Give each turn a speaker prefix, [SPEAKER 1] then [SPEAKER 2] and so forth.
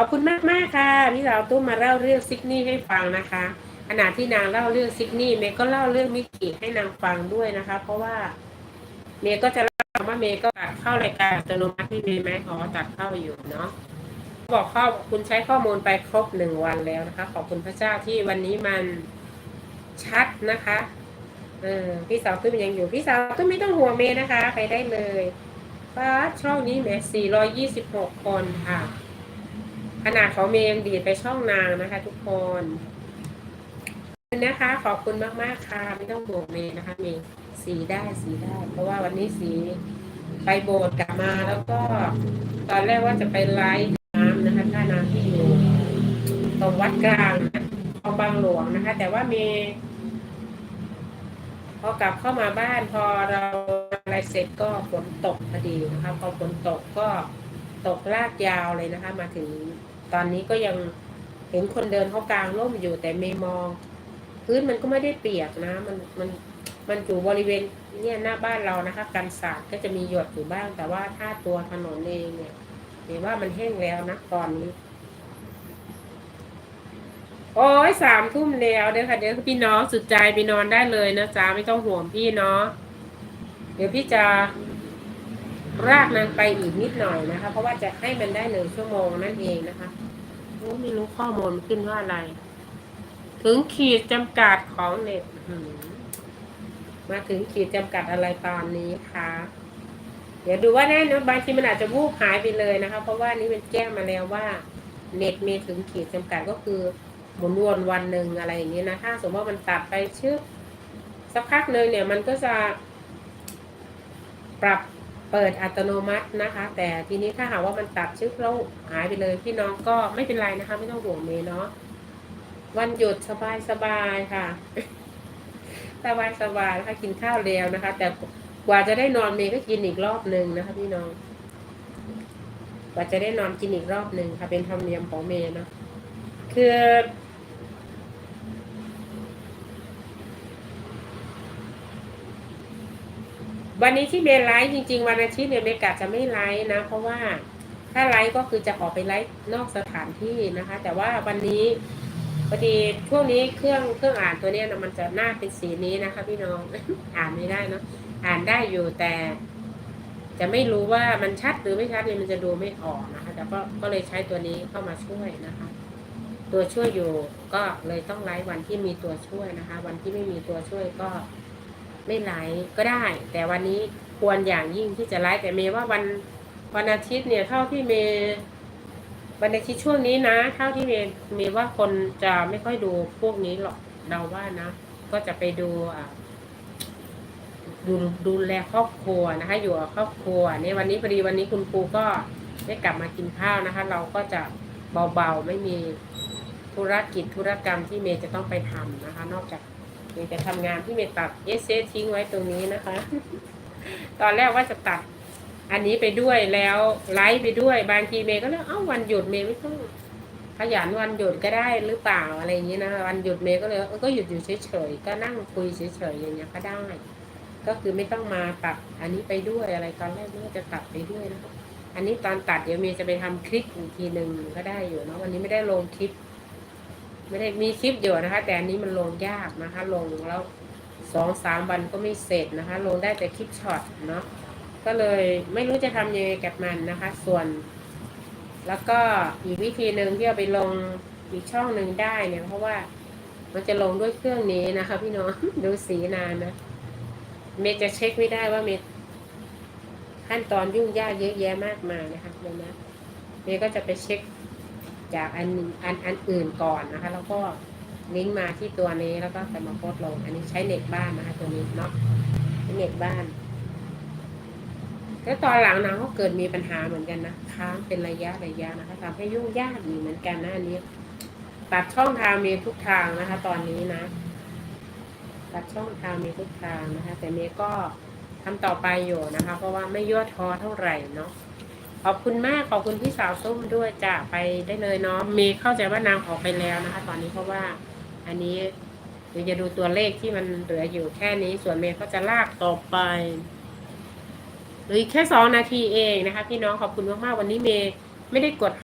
[SPEAKER 1] ขอบคุณมากมากค่ะพี่สาวตุ้มมาเล่าเรื่องซิกนี่ให้ฟังนะคะขณะที่นางเล่าเรื่องซิกนี่เมย์ก็เล่าเรื่องมิกิให้นางฟังด้วยนะคะ เพราะว่าเมย์ก็จะเล่าว่าเมย์ก็ตัดเข้ารายการอัตโนมัติที่เมย์ไหมขอตัดเข้าอยู่เนาะบอกข้อคุณใช้ข้อมูลไปครบหนึ่งวันแล้วนะคะ ขอบคุณพระเจ้าที่วันนี้มันชัดนะคะเออพี่สาวตุ้มยังอยู่พี่สาวตุ้มไม่ต้องห่วงเมย์นะคะ ไปได้เลยป้าช่องนี้แหม426 คนค่ะ ขนาดของเมยังดีดไปช่องนางนะคะ ทุกคนนะคะ ขอบคุณมาก ๆ ค่ะ ไม่ต้องห่วงเมย์นะคะ เมย์สีได้สีได้ เพราะว่าวันนี้สีไปโบสถ์กลับมาแล้วก็ ตอนแรกว่าจะไปไลฟ์น้ำนะคะท่าน้ำที่อยู่ตรงวัดกลางนะของบางหลวงนะคะ แต่ว่าเมย์พอกลับเข้ามาบ้านพอเราอะไรเสร็จก็ฝนตกพอดีนะคะพอฝนตกก็ ตกลากยาวเลยนะคะ มาถึงตอนนี้ก็ยังเห็นคนเดินเขากลางร่มอยู่แต่ไม่มอง พื้นมันก็ไม่ได้เปียกนะ มันมันมันอยู่บริเวณเนี่ยหน้าบ้านเรานะคะ กันสาดก็จะมีหยดอยู่บ้าง แต่ว่าถ้าตัวถนนเองเนี่ยเห็นว่ามันแห้งแล้วนะตอนนี้โอ้ยสามทุ่มแล้วเด้อค่ะเดี๋ยวพี่น้องสุดใจไปนอนได้เลยนะจ๊ะไม่ต้องห่วงพี่เนาะเดี๋ยวพี่จะ รากนางไปอีกนิดหน่อยนะคะ เพราะว่าจะให้มันได้หนึ่งชั่วโมงนั่นเองนะคะโอ้ไม่รู้ข้อมูลขึ้นว่าอะไร ถึงขีดจำกัดของเน็ตมาถึงขีดจำกัดอะไรตอนนี้คะเดี๋ยวดูว่าแน่นะบางทีมันอาจจะวูบหายไปเลยนะคะ เพราะว่านี่มันแจ้งมาแล้วว่า เน็ตมีถึงขีดจำกัดก็คือหมุนวนวันหนึ่งอะไรอย่างนี้นะถ้าสมมติว่ามันตัดไปชึบสักพักหนึ่งเนี่ยมันก็จะปรับ เปิดอัตโนมัตินะคะ แต่ทีนี้ถ้าหากว่ามันตัดชึกแล้วหายไปเลยพี่น้องก็ไม่เป็นไรนะคะ ไม่ต้องห่วงเมย์เนาะวันหยุดสบายสบายค่ะสบายสบายนะคะกินข้าวแล้วนะคะ แต่กว่าจะได้นอนเมย์ก็กินอีกรอบหนึ่งนะคะ พี่น้อง กว่าจะได้นอนกินอีกรอบหนึ่งค่ะ เป็นธรรมเนียมของเมย์เนาะคือ วันนี้ที่เมย์ไลฟ์จริง ๆ วันอาทิตย์เนี่ยเมย์กะจะไม่ไลฟ์นะ เพราะว่าถ้าไลฟ์ก็คือจะออไปไลฟ์นอกสถานที่นะคะ แต่ว่าวันนี้พอดีช่วงนี้เครื่องเครื่องอ่านตัวเนี้ยนะมันจะหน้าเป็นสีนี้นะคะ พี่น้อง อ่านไม่ได้เนาะอ่านได้อยู่แต่ จะไม่รู้ว่ามันชัดหรือไม่ชัดเนี่ยมันจะดูไม่ออกนะคะ แต่ก็ก็เลยใช้ตัวนี้เข้ามาช่วยนะคะ ตัวช่วยอยู่ก็เลยต้องไลฟ์วันที่มีตัวช่วยนะคะ วันที่ไม่มีตัวช่วยก็ ไม่ไลฟ์ก็ได้ แต่วันนี้ควรอย่างยิ่งที่จะไลฟ์แต่เมย์ว่าวันวันอาทิตย์เนี่ยเท่าที่เมย์วันอาทิตย์ช่วงนี้นะ เท่าที่เมย์เมย์ว่าคนจะไม่ค่อยดูพวกนี้หรอกเราว่านะ ก็จะไปดูอ่าดูดูแลครอบครัวนะคะ อยู่กับครอบครัวเนี่ยวันนี้พอดีวันนี้คุณครูก็ได้กลับมากินข้าวนะคะ เราก็จะเบาๆไม่มีธุรกิจธุรกรรมที่เมย์จะต้องไปทำนะคะ นอกจาก มย์จะทำงานที่เมตัดเอสเซทิ้งไว้ตรงนี้นะคะ ตอนแรกว่าจะตัดอันนี้ไปด้วยแล้วไลฟ์ไปด้วย บางทีเมย์ก็เลยเอ้าวันหยุดเมย์ไม่ต้องขยันวันหยุดก็ได้หรือเปล่าอะไรอย่างนี้นะวันหยุดเมย์ก็เลยก็หยุดอยู่เฉยๆก็นั่งคุยเฉยๆอย่างเงี้ยก็ได้ ก็คือไม่ต้องมาตัดอันนี้ไปด้วยอะไรตอนแรกว่าจะตัดไปด้วยนะคะอันนี้ตอนตัดเดี๋ยวเมย์จะไปทำคลิปอีกทีหนึ่งก็ได้อยู่เนาะวันนี้ไม่ได้ลงคลิป ไม่ได้มีคลิปอยู่นะคะ แต่อันนี้มันลงยากนะคะ ลงแล้วสองสามวันก็ไม่เสร็จนะคะ ลงได้แต่คลิปช็อตเนาะก็เลยไม่รู้จะทำยังไงกับมันนะคะ ส่วน แล้วก็อีกวิธีหนึ่งที่เอาไปลงอีกช่องหนึ่งได้เนี่ย เพราะว่ามันจะลงด้วยเครื่องนี้นะคะ พี่น้องดูสีนานนะเมย์จะเช็คไม่ได้ว่าเมย์ขั้นตอนยุ่งยากเยอะแยะมากมายนะคะเดี๋ยนะเมย์ก็จะไปเช็ค จากอันอันอันอื่นก่อนนะคะ แล้วก็ลิงก์มาที่ตัวนี้แล้วก็จะมาโพสต์ลง อันนี้ใช้เน็ตบ้านนะคะตัวนี้เนาะเน็ตบ้านแล้วตอนหลังนะเขาเกิดมีปัญหาเหมือนกันนะค้างเป็นระยะระยะนะคะทำให้ยุ่งยากอีกเหมือนกันนะอันนี้ตัดช่องทางมีทุกทางนะคะ ตอนนี้นะตัดช่องทางมีทุกทางนะคะ แต่เมย์ก็ทำต่อไปอยู่นะคะ เพราะว่าไม่ย่อท้อเท่าไหร่เนาะ ขอบคุณมากขอบคุณพี่สาวส้มด้วยจะไปได้เลยเนาะเมย์เข้าใจว่านางออกไปแล้วนะคะ ตอนนี้เพราะว่า อันนี้เดี๋ยวจะดูตัวเลขที่มันเหลืออยู่แค่นี้ ส่วนเมย์ก็จะลากต่อไปเหรือแค่สองนาทีเองนะคะ พี่น้องขอบคุณมากๆวันนี้เมย์ไม่ได้กด